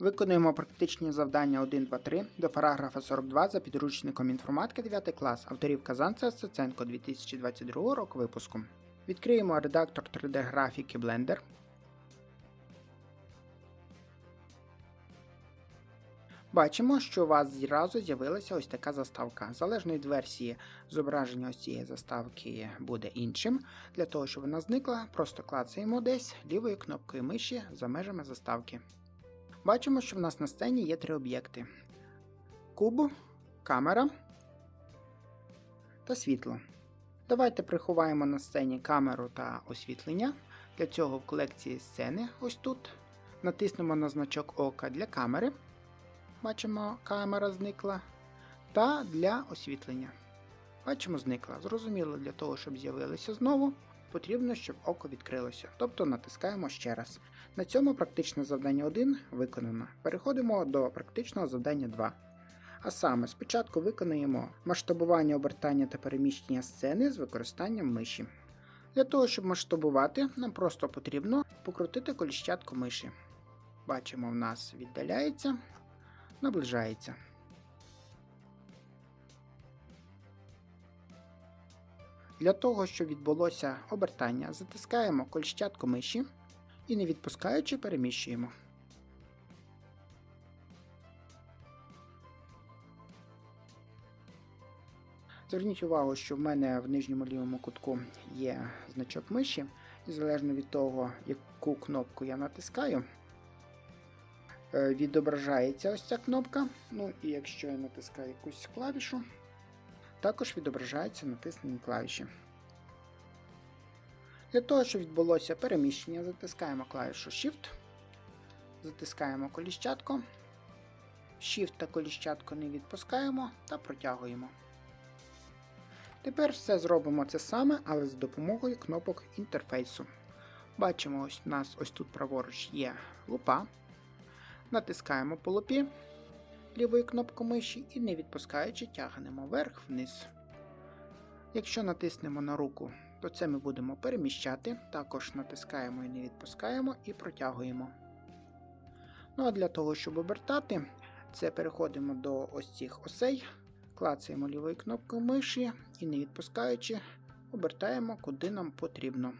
Виконуємо практичні завдання 1, 2, 3 до параграфа 42 за підручником інформатики 9 клас авторів Казанця Стеценко 2022 року випуску. Відкриємо редактор 3D графіки Blender. Бачимо, що у вас зразу з'явилася ось така заставка. Залежно від версії зображення ось цієї заставки буде іншим. Для того, щоб вона зникла, просто клацаємо десь лівою кнопкою миші за межами заставки. Бачимо, що в нас на сцені є три об'єкти: куб, камера та світло. Давайте приховаємо на сцені камеру та освітлення. Для цього в колекції сцени ось тут. Натиснемо на значок ока для камери. Бачимо, камера зникла. Та для освітлення. Бачимо, зникла. Зрозуміло, для того, щоб з'явилося знову, потрібно, щоб око відкрилося. Тобто натискаємо ще раз. На цьому практичне завдання 1 виконано. Переходимо до практичного завдання 2. А саме, спочатку виконуємо масштабування обертання та переміщення сцени з використанням миші. Для того, щоб масштабувати, нам просто потрібно покрутити коліщатку миші. Бачимо, в нас віддаляється, наближається. Для того, щоб відбулося обертання, затискаємо коліщатку миші і не відпускаючи переміщуємо. Зверніть увагу, що в мене в нижньому лівому кутку є значок миші, залежно від того, яку кнопку я натискаю, е, відображається ось ця кнопка. Ну і якщо я натискаю якусь клавішу, також відображаються натиснені клавіші. Для того, щоб відбулося переміщення, затискаємо клавішу Shift, затискаємо коліщатку, Shift та коліщатку не відпускаємо та протягуємо. Тепер все зробимо це саме, але з допомогою кнопок інтерфейсу. Бачимо, ось у нас ось тут праворуч є лупа. Натискаємо по лупі лівою кнопкою миші і не відпускаючи тягнемо вверх-вниз. Якщо натиснемо на руку, то це ми будемо переміщати, також натискаємо і не відпускаємо і протягуємо. Ну а для того, щоб обертати, це переходимо до ось цих осей, клацаємо лівою кнопкою миші і не відпускаючи, обертаємо куди нам потрібно.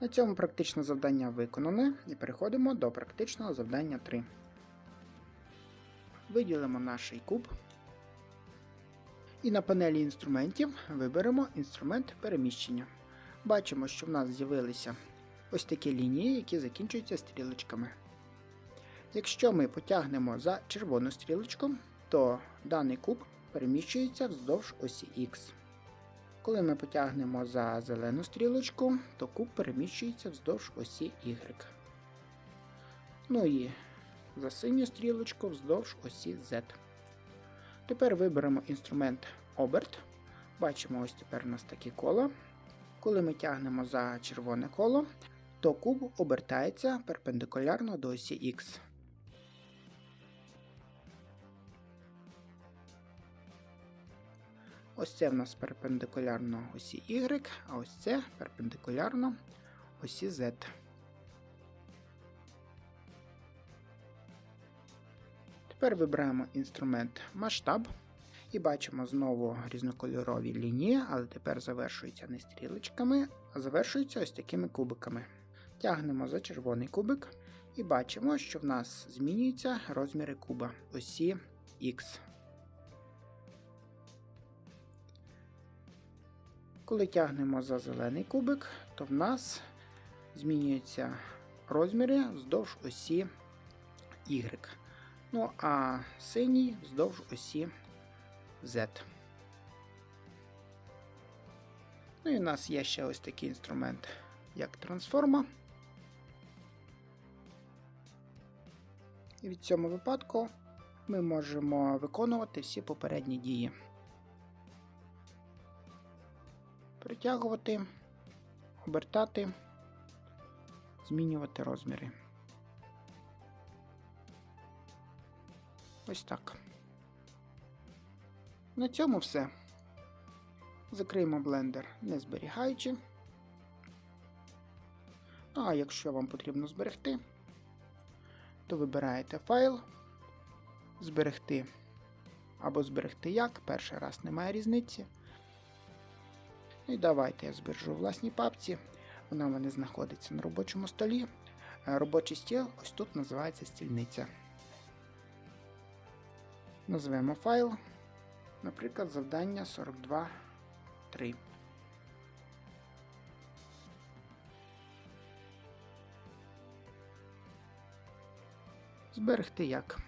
На цьому практичне завдання виконане і переходимо до практичного завдання 3. Виділимо наш куб. І на панелі інструментів виберемо інструмент переміщення. Бачимо, що в нас з'явилися ось такі лінії, які закінчуються стрілочками. Якщо ми потягнемо за червону стрілочку, то даний куб переміщується вздовж осі X. Коли ми потягнемо за зелену стрілочку, то куб переміщується вздовж осі Y. Ну і за синю стрілочку вздовж осі Z. Тепер виберемо інструмент оберт. Бачимо, ось тепер у нас такі кола. Коли ми тягнемо за червоне коло, то куб обертається перпендикулярно до осі X. Ось це в нас перпендикулярно осі Y, а ось це перпендикулярно осі Z. Тепер вибираємо інструмент масштаб і бачимо знову різнокольорові лінії, але тепер завершуються не стрілочками, а завершуються ось такими кубиками. Тягнемо за червоний кубик і бачимо, що в нас змінюються розміри куба осі X. Коли тягнемо за зелений кубик, то в нас змінюються розміри вздовж осі Y. Ну а синій вздовж осі Z. Ну і у нас є ще ось такий інструмент, як трансформа. І в цьому випадку ми можемо виконувати всі попередні дії. Притягувати, обертати, змінювати розміри. Ось так. На цьому все. Закриємо блендер, не зберігаючи. А якщо вам потрібно зберегти, то вибираєте файл, зберегти або зберегти як. Перший раз немає різниці. Ну і давайте я збережу в власній папці. Вона в мене знаходиться на робочому столі. Е, Робочий стіл ось тут називається стільниця. Назвемо файл, наприклад, завдання 42.3. Зберегти як.